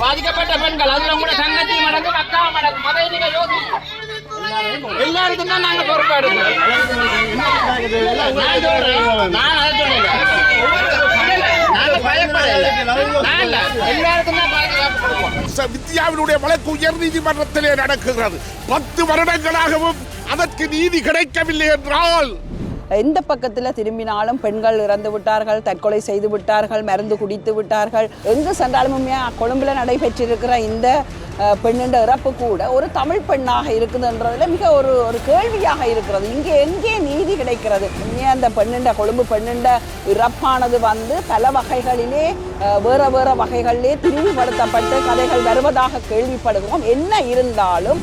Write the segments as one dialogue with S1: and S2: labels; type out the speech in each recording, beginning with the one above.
S1: பாதிக்கப்பட்ட பெண்கள் அதுல கூட தங்கச்சி மடங்கு அக்கா மடங்கு அதை நீங்க எல்லாருக்கும் தான் நாங்க பொறுப்பாடு நான் சொல்றேன், நான் அதை சொல்லல. நாங்க பயப்படல. எல்லாருக்கும் தான் பாதுகாப்பு கொடுப்போம்.
S2: வித்யாவினுடைய வழக்கு உயர் நீதிமன்றத்திலே நடக்குகிறது பத்து வருடங்களாகவும் அதற்கு நீதி கிடைக்கவில்லை என்றால்
S3: எந்த பக்கத்தில் திரும்பினாலும் பெண்கள் இறந்து விட்டார்கள் தற்கொலை செய்து விட்டார்கள் மருந்து குடித்து விட்டார்கள். எங்கு சென்றாலுமே கொழும்பில் நடைபெற்றிருக்கிற இந்த அஹ், பெண்ணின் இறப்பு கூட ஒரு தமிழ் பெண்ணாக இருக்குதுன்றதுல மிக ஒரு ஒரு கேள்வியாக இருக்கிறது. இங்கே எங்கே நீதி கிடைக்கிறது? இங்கே அந்த பெண்ணுண்ட கொழும்பு பெண்ணுண்ட இறப்பானது வந்து பல வகைகளிலே வேற வேற வகைகளிலே திரிவுபடுத்தப்பட்டு கதைகள் வருவதாக கேள்விப்படுகிறோம் என்ன இருந்தாலும்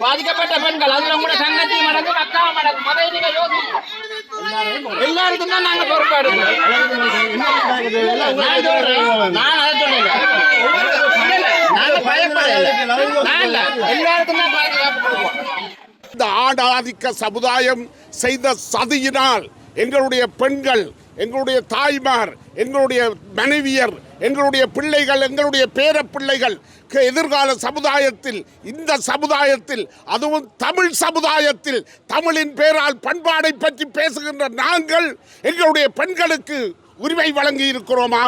S1: பாதிக்கப்பட்ட பெண்கள் அதுல கூட தங்கச்சி மடங்கு அக்கா மடங்கு அதை நீங்க யோசிக்கணும் எல்லாருக்கும் தான் நாங்க பொறுப்பாடு நான் அதை சொல்லல. நாங்க பயப்படல. எல்லாருக்கும் தான் பாதுகாப்பு கொடுப்போம்.
S2: இந்த ஆடாதிக்க சமுதாயம் செய்த சதியினால் எங்களுடைய பெண்கள் எங்களுடைய தாய்மார் எங்களுடைய மனைவியர் எங்களுடைய பிள்ளைகள் எங்களுடைய பேர பிள்ளைகள் எதிர்கால சமுதாயத்தில் இந்த சமுதாயத்தில் அதுவும் தமிழ் சமுதாயத்தில் தமிழின் பேரால் பண்பாடை பற்றி பேசுகின்ற நாங்கள் எங்களுடைய பெண்களுக்கு உரிமை வழங்கி இருக்கிறோமா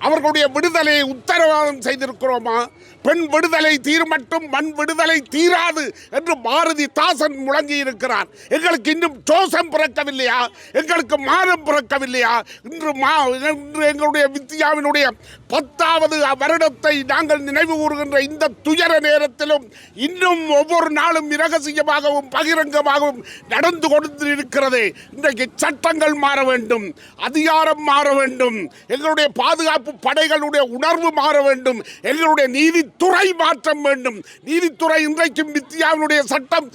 S2: அவர்களுடைய விடுதலையை உத்தரவாதம் செய்திருக்கிறோமா? பெண் விடுதலை தீர்மட்டும் மண் விடுதலை தீராது என்று பாரதி தாசன் முழங்கி இருக்கிறார் எங்களுக்கு இன்னும் ஜோசம் பிறக்கவில்லையா? எங்களுக்கு மாதம் பிறக்கவில்லையா? இன்று மா இன்று எங்களுடைய வித்யாவினுடைய பத்தாவது வருடத்தை நாங்கள் நினைவு கூறுகின்ற இந்த துயர நேரத்திலும் இன்னும் ஒவ்வொரு நாளும் இரகசியமாகவும் பகிரங்கமாகவும் நடந்து கொண்டு இருக்கிறது இன்றைக்கு சட்டங்கள் மாற வேண்டும் அதிகாரம் மாற வேண்டும். எங்களுடைய பாதுகாப்பு படைகளுடைய உணர்வு மாற வேண்டும். எங்களுடைய நீதித்துறை மாற்றம் வேண்டும். நீதித்துறை இன்றைக்கும் வித்யாவினுடைய சட்டம்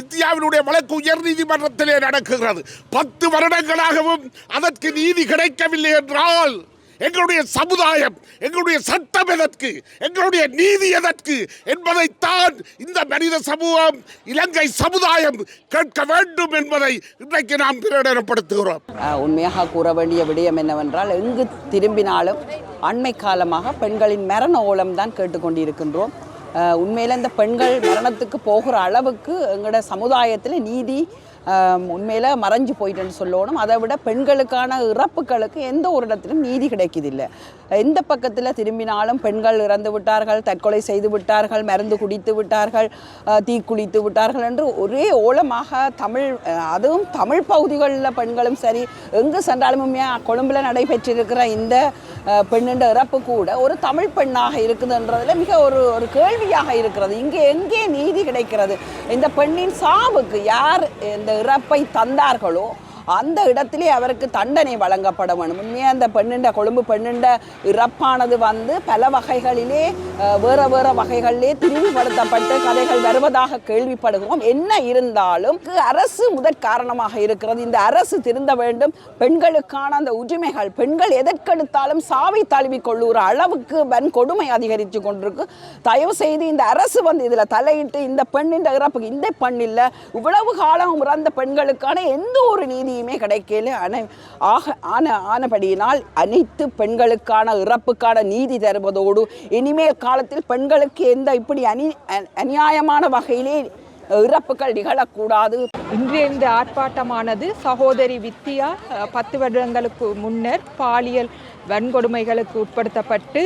S2: வித்யாவினுடைய வழக்கு உயர் நீதிமன்றத்திலே நடக்குகிறது பத்து வருடங்களாகவும் அதற்கு நீதி கிடைக்கவில்லை என்றால் எங்களுடைய சமுதாயம் எங்களுடைய சட்டம் எதற்கு எங்களுடைய நீதி எதற்கு என்பதைத்தான் இந்த மனித சமூகம் இலங்கை சமுதாயம் கேட்க வேண்டும் என்பதை இன்றைக்கு நாம் பிரகடனப்படுத்துகிறோம்.
S3: உண்மையாக கூற வேண்டிய விடயம் என்னவென்றால் எங்கு திரும்பினாலும் அண்மை காலமாக பெண்களின் மரண ஓலம் தான் கேட்டுக்கொண்டிருக்கின்றோம். உண்மையில் இந்த பெண்கள் மரணத்துக்கு போகிற அளவுக்கு எங்களோட சமுதாயத்தில் நீதி உண்மையில் மறைஞ்சு போயிட்டுன்னு சொல்லணும். அதை விட பெண்களுக்கான இறப்புகளுக்கு எந்த ஒரு இடத்திலும் நீதி கிடைக்குதில்லை எந்த பக்கத்தில் திரும்பினாலும் பெண்கள் இறந்து விட்டார்கள் தற்கொலை செய்து விட்டார்கள் மருந்து குடித்து விட்டார்கள் தீக்குளித்து விட்டார்கள் என்று ஒரே ஓலமாக தமிழ் அதுவும் தமிழ் பகுதிகளில் பெண்களும் சரி எங்கு சென்றாலுமே கொழும்பில் நடைபெற்றிருக்கிற இந்த பெண்ணுன்ற இறப்பு கூட ஒரு தமிழ் பெண்ணாக இருக்குதுன்றதுல மிக ஒரு ஒரு கேள்வியாக இருக்கிறது. இங்கே எங்கே நீதி கிடைக்கிறது? இந்த பெண்ணின் சாவுக்கு யார் இந்த இறப்பை தந்தார்களோ அந்த இடத்திலே அவருக்கு தண்டனை வழங்கப்பட வேணும் உண்மையாக அந்த பெண்ணுண்ட கொழும்பு பெண்ணுண்ட இறப்பானது வந்து பல வகைகளிலே வேற வேற வகைகளிலே திரிவுபடுத்தப்பட்டு கதைகள் வருவதாக கேள்விப்படுகிறோம். என்ன இருந்தாலும் அரசு முதற் காரணமாக இருக்கிறது. இந்த அரசு திருந்த வேண்டும். பெண்களுக்கான அந்த உரிமைகள் பெண்கள் எதற்கெடுத்தாலும் சாவை தழுவி கொள்ளுகிற அளவுக்கு வன்கொடுமை அதிகரித்து கொண்டிருக்கு. தயவு செய்து இந்த அரசு வந்து இதில் தலையிட்டு இந்த பெண்ணின் இறப்புக்கு இந்த பெண் இல்லை. இவ்வளவு காலம் இறந்த பெண்களுக்கான எந்த ஒரு நீதியுமே கிடைக்கல. அனை ஆக ஆன ஆனபடியினால் அனைத்து பெண்களுக்கான இறப்புக்கான நீதி தருவதோடு இனிமேல் காலத்தில் பெண்களுக்கு எந்த இப்படி அநி அநியாயமான வகையிலே இறப்புகள் நிகழக்கூடாது.
S4: இன்றைய இந்த ஆர்ப்பாட்டமானது சகோதரி வித்தியா பத்து வருடங்களுக்கு முன்னர் பாலியல் வன்கொடுமைகளுக்கு உட்படுத்தப்பட்டு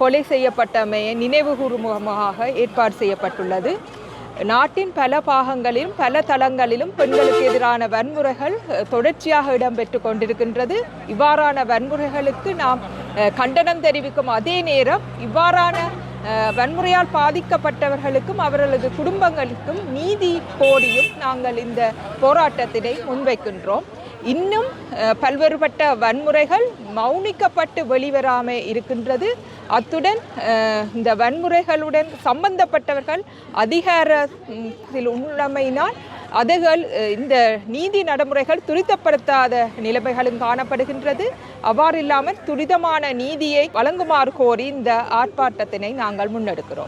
S4: கொலை செய்யப்பட்டமையை நினைவு முகமாக ஏற்பாடு செய்யப்பட்டுள்ளது. நாட்டின் பல பாகங்களிலும் பல தளங்களிலும் பெண்களுக்கு எதிரான வன்முறைகள் தொடர்ச்சியாக இடம்பெற்று கொண்டிருக்கின்றது. இவ்வாறான வன்முறைகளுக்கு நாம் கண்டனம் தெரிவிக்கும் அதே நேரம் இவ்வாறான வன்முறையால் பாதிக்கப்பட்டவர்களுக்கும் அவர்களது குடும்பங்களுக்கும் நீதி கோரியும் நாங்கள் இந்த போராட்டத்தினை முன்வைக்கின்றோம். இன்னும் பல்வேறுபட்ட வன்முறைகள் மௌனிக்கப்பட்டு வெளிவராமல் இருக்கின்றது. அத்துடன் இந்த வன்முறைகளுடன் சம்பந்தப்பட்டவர்கள் அதிகாரத்தில் உள்ளமையினால் அதுகள் இந்த நீதி நடைமுறைகள் துரிதப்படுத்தாத நிலைமைகளும் காணப்படுகின்றது. அவ்வாறில்லாமல் துரிதமான நீதியை வழங்குமாறு கோரி இந்த ஆர்ப்பாட்டத்தினை நாங்கள் முன்னெடுக்கிறோம்.